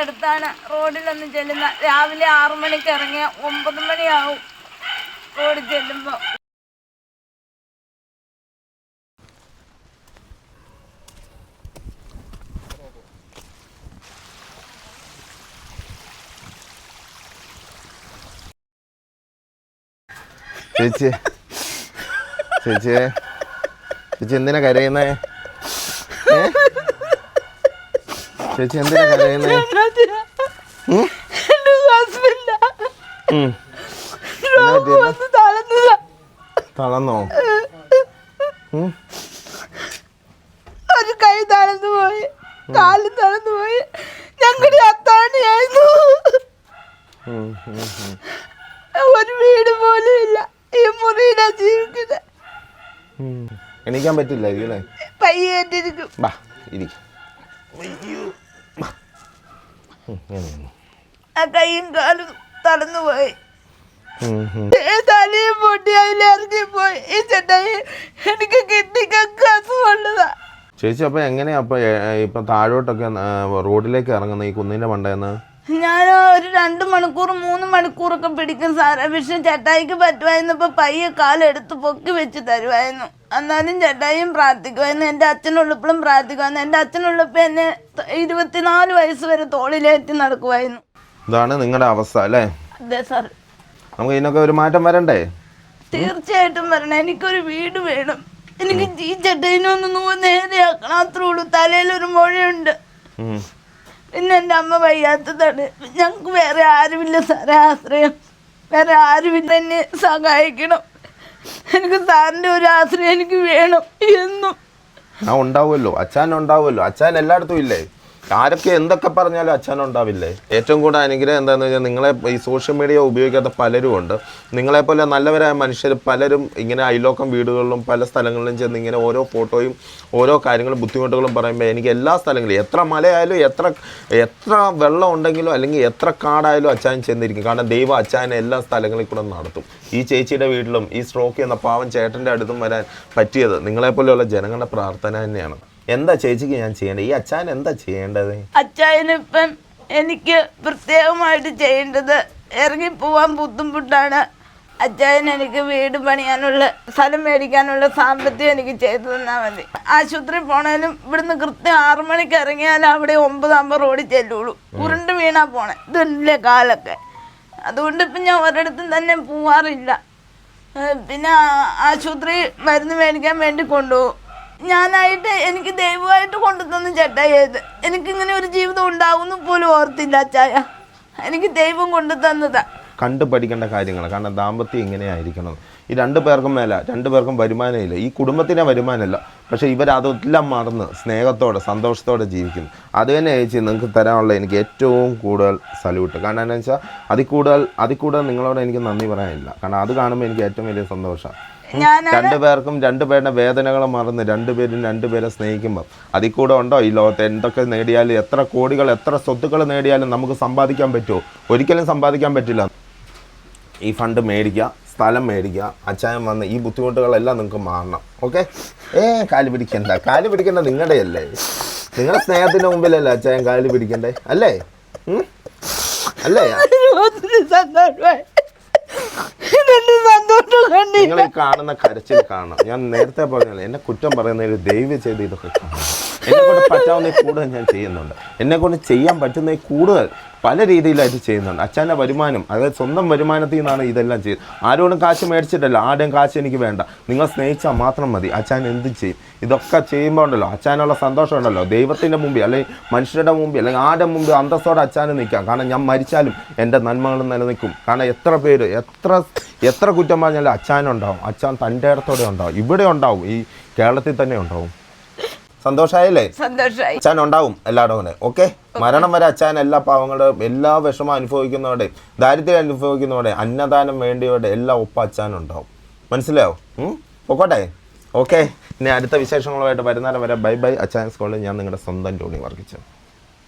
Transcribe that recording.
എടുത്താണ് റോഡിലൊന്നും ചെല്ലുന്ന രാവിലെ ആറു മണിക്ക് ഇറങ്ങിയ ഒമ്പത് മണിയാവും റോഡ് ചെല്ലുമ്പോൾ ചേച്ചി. ചേച്ചി. ചേച്ചി എന്തിനാ കരയുന്നേ? ഏ? ചേച്ചി എന്തിനാ കരയുന്നേ? ഉം? ഒരു കൈ തളർന്നു പോയി. കാൽ തളർന്നു പോയി. ഞങ്ങളുടെ അത്താണിയായിരുന്നു. ഒരു വീട് പോലും ഇല്ല. ഈ മുറിയിലാ ജീവിക്കുന്നത്. എണീക്കാൻ പറ്റില്ല അല്ലേ? പയ്യേറ്റിരിക്കും. ബാ ഇരി. ആ കൈയും കാലും തളർന്നു പോയി. തലയും പൊട്ടി പോയി. ഈ ചേട്ടായി എനിക്ക് കിഡ്നിക്കൊക്കെ അസുഖമുള്ളതാ. ചേച്ചി അപ്പൊ എങ്ങനെയാ? അപ്പൊ ഇപ്പൊ താഴോട്ടൊക്കെ റോഡിലേക്ക് ഇറങ്ങുന്ന ഈ കുന്നിന്റെ മണ്ടേന്ന്? ഞാൻ ഒരു രണ്ട് മണിക്കൂർ മൂന്ന് മണിക്കൂറൊക്കെ പിടിക്കും സാറേ. പക്ഷെ ചേട്ടായിക്ക് പറ്റുമായിരുന്നപ്പോൾ പയ്യെ കാലെടുത്ത് പൊക്കി വെച്ച് തരുമായിരുന്നു. എന്നാലും ചേട്ടായിയും പ്രാർത്ഥിക്കുമായിരുന്നു. എന്റെ അച്ഛനുള്ളപ്പോഴും പ്രാർത്ഥിക്കുമായിരുന്നു. എന്റെ അച്ഛനുള്ളപ്പോൾ എന്നെ ഇരുപത്തിനാല് വയസ്സ് വരെ തോളിലേറ്റി നടക്കുമായിരുന്നു. ഇതാണ് നിങ്ങളുടെ അവസ്ഥ അല്ലേ? അതെ സാർ നമുക്ക് ഇതിനൊക്കെ ഒരു മാറ്റം വരണ്ടേ? തീർച്ചയായിട്ടും വരണം. എനിക്കൊരു വീട് വേണം. എനിക്ക് ഈ ചേട്ടയിനൊന്ന് നേരെയാക്കണം. അത്രേ ഉള്ളൂ. തലയിൽ ഒരു മുഴയുണ്ട്. പിന്നെ എന്റെ അമ്മ വയ്യാത്തതാണ്. ഞങ്ങൾക്ക് വേറെ ആരുമില്ല സാറേ ആശ്രയം. വേറെ ആരുമില്ല. എന്നെ സഹായിക്കണം. എനിക്ക് സാറിന്റെ ഒരു ആശ്രയം എനിക്ക് വേണം. എന്നും. ആ ഉണ്ടാവുമല്ലോ. അച്ഛൻ ഉണ്ടാവുമല്ലോ. അച്ഛൻ എല്ലായിടത്തും ഇല്ലേ? ആരൊക്കെ എന്തൊക്കെ പറഞ്ഞാലും അച്ഛൻ ഉണ്ടാവില്ലേ ഏറ്റവും കൂടുതൽ അനുഗ്രഹം എന്താണെന്ന് വെച്ചാൽ നിങ്ങളെ ഈ സോഷ്യൽ മീഡിയ ഉപയോഗിക്കാത്ത പലരും ഉണ്ട്. നിങ്ങളെപ്പോലെ നല്ലവരായ മനുഷ്യർ പലരും ഇങ്ങനെ അയലോക്കം വീടുകളിലും പല സ്ഥലങ്ങളിലും ചെന്ന് ഇങ്ങനെ ഓരോ ഫോട്ടോയും ഓരോ കാര്യങ്ങളും ബുദ്ധിമുട്ടുകളും പറയുമ്പോൾ എനിക്ക് എല്ലാ സ്ഥലങ്ങളിലും എത്ര മലയായാലും എത്ര എത്ര വെള്ളം ഉണ്ടെങ്കിലും അല്ലെങ്കിൽ എത്ര കാടായാലും അച്ഛൻ ചെന്നിരിക്കും. കാരണം ദൈവം അച്ഛനെ എല്ലാ സ്ഥലങ്ങളിൽ കൂടെ നടത്തും. ഈ ചേച്ചിയുടെ വീട്ടിലും ഈ സ്ട്രോക്ക് എന്ന പാവം ചേട്ടന്റെ അടുത്തും വരാൻ പറ്റിയത് നിങ്ങളെപ്പോലെയുള്ള ജനങ്ങളുടെ പ്രാർത്ഥന തന്നെയാണ്. എന്താ ചേച്ചിക്ക് ഞാൻ ചെയ്യേണ്ടത്? ഈ അച്ഛൻ എന്താ ചെയ്യേണ്ടത്? അച്ചായനിപ്പം എനിക്ക് പ്രത്യേകമായിട്ട് ചെയ്യേണ്ടത് ഇറങ്ങി പോവാൻ ബുദ്ധിമുട്ടാണ്. അച്ചായൻ എനിക്ക് വീട് പണിയാനുള്ള സ്ഥലം മേടിക്കാനുള്ള സാമ്പത്തികം എനിക്ക് ചെയ്തു തന്നാൽ മതി. ആശുപത്രി പോണേലും ഇവിടുന്ന് കൃത്യം ആറു മണിക്ക് ഇറങ്ങിയാൽ അവിടെ ഒമ്പതാകുമ്പോൾ റോഡിൽ ചെല്ലുള്ളൂ. ഉരുണ്ട് വീണാ പോണേ. ഇതല്ലേ കാലൊക്കെ. അതുകൊണ്ട് ഇപ്പം ഞാൻ ഒരിടത്തും തന്നെ പോവാറില്ല. പിന്നെ ആശുപത്രി മരുന്ന് മേടിക്കാൻ വേണ്ടി കൊണ്ടുപോകും. ഞാനായിട്ട് എനിക്ക് ദൈവമായിട്ട് കൊണ്ടുതന്നു ചേട്ടായത് എനിക്കിങ്ങനെ ഒരു ജീവിതം ഉണ്ടാവുമെന്ന് പോലും ഓർത്തില്ല അച്ചായ. എനിക്ക് ദൈവം കൊണ്ടു തന്നതാ കണ്ടു പഠിക്കേണ്ട കാര്യങ്ങൾ കാരണം ദാമ്പത്യം ഇങ്ങനെയായിരിക്കണം. ഈ രണ്ടു പേർക്കും മേല. രണ്ടു പേർക്കും വരുമാനമില്ല ഈ കുടുംബത്തിനെ വരുമാനമില്ല പക്ഷേ ഇവരതെല്ലാം മറന്ന് സ്നേഹത്തോടെ സന്തോഷത്തോടെ ജീവിക്കുന്നു. അത് തന്നെ ചേച്ചി നിങ്ങൾക്ക് തരാനുള്ള എനിക്ക് ഏറ്റവും കൂടുതൽ സല്യൂട്ട് കാരണം എന്താണെന്ന് വെച്ചാൽ അതിൽ കൂടുതൽ അതിൽ കൂടുതൽ നിങ്ങളോട് എനിക്ക് നന്ദി പറയാനില്ല. കാരണം അത് കാണുമ്പോൾ എനിക്ക് ഏറ്റവും വലിയ സന്തോഷമാണ് ഞാൻ രണ്ടുപേർക്കും രണ്ടുപേരുടെ വേദനകൾ മറന്ന് രണ്ടുപേരും രണ്ടുപേരെ സ്നേഹിക്കുമ്പോൾ അതിൽ കൂടെ ഉണ്ടോ? ഈ ലോകത്ത് എന്തൊക്കെ നേടിയാലും എത്ര കോടികൾ എത്ര സ്വത്തുക്കൾ നേടിയാലും നമുക്ക് സമ്പാദിക്കാൻ പറ്റുമോ? ഒരിക്കലും സമ്പാദിക്കാൻ പറ്റില്ല. ഈ ഫണ്ട് മേടിക്കുക സ്ഥലം മേടിക്കുക അച്ചായം വന്ന് ഈ ബുദ്ധിമുട്ടുകളെല്ലാം നിങ്ങൾക്ക് മാറണം. ഓക്കെ? ഏ കാൽ പിടിക്കണ്ട. കാൽ പിടിക്കണ്ട നിങ്ങളുടെ അല്ലേ? നിങ്ങളുടെ സ്നേഹത്തിന്റെ മുമ്പിലല്ലേ അച്ചായം കാൽ പിടിക്കണ്ടേ? അല്ലേ? അല്ലേ? നിങ്ങൾ കാണുന്ന കരച്ചിൽ കാണണം. ഞാൻ നേരത്തെ പറഞ്ഞല്ലോ എന്നെ കുറ്റം പറയുന്നതിൽ ദൈവം ചെയ്ത് ഇതൊക്കെ കാണണം. എന്നെ കൊണ്ട് പറ്റാവുന്ന കൂടുതൽ ഞാൻ ചെയ്യുന്നുണ്ട്. എന്നെ കൊണ്ട് ചെയ്യാൻ പറ്റുന്ന കൂടുതൽ പല രീതിയിലായിട്ട് ചെയ്യുന്നുണ്ട്. അച്ഛന്റെ വരുമാനം അതായത് സ്വന്തം വരുമാനത്തിൽ നിന്നാണ് ഇതെല്ലാം ചെയ്യുന്നത് ആരോടും കാശ് മേടിച്ചിട്ടല്ല ആരുടെയും കാശ് എനിക്ക് വേണ്ട. നിങ്ങൾ സ്നേഹിച്ചാൽ മാത്രം മതി. അച്ഛൻ എന്ത് ചെയ്യും? ഇതൊക്കെ ചെയ്യുമ്പോൾ ഉണ്ടല്ലോ അച്ഛനുള്ള സന്തോഷം ഉണ്ടല്ലോ. ദൈവത്തിന്റെ മുമ്പിൽ അല്ലെങ്കിൽ മനുഷ്യരുടെ മുമ്പിൽ അല്ലെങ്കിൽ ആരുടെ മുമ്പിൽ അന്തസ്സോടെ അച്ഛന് നിൽക്കാം. കാരണം ഞാൻ മരിച്ചാലും എന്റെ നന്മകൾ നിലനിൽക്കും. കാരണം എത്ര പേര് എത്ര എത്ര കുറ്റം പറഞ്ഞാലും അച്ഛനുണ്ടാവും അച്ഛൻ തന്റെ ഇടത്തോടെ ഉണ്ടാവും. ഇവിടെ ഉണ്ടാവും. ഈ കേരളത്തിൽ തന്നെ ഉണ്ടാവും. സന്തോഷമായല്ലേ സന്തോഷമായി അച്ഛൻ ഉണ്ടാവും എല്ലായിടവും ഓക്കെ? മരണം വരെ അച്ഛൻ എല്ലാ പാവങ്ങളുടെയും എല്ലാ വിഷമം അനുഭവിക്കുന്നവടെ ദാരിദ്ര്യം അനുഭവിക്കുന്നവടെ അന്നദാനം വേണ്ടിയവരുടെ എല്ലാ ഒപ്പം അച്ഛൻ ഉണ്ടാവും മനസ്സിലാവും? പൊക്കോട്ടെ? ഓക്കെ. ഇനി അടുത്ത വിശേഷങ്ങളുമായിട്ട് വരുന്നേരം വരെ ബൈ ബൈ. അച്ഛൻ സ്കൂളിൽ ഞാൻ നിങ്ങളുടെ സ്വന്തം ടോണി വർക്കിച്ചു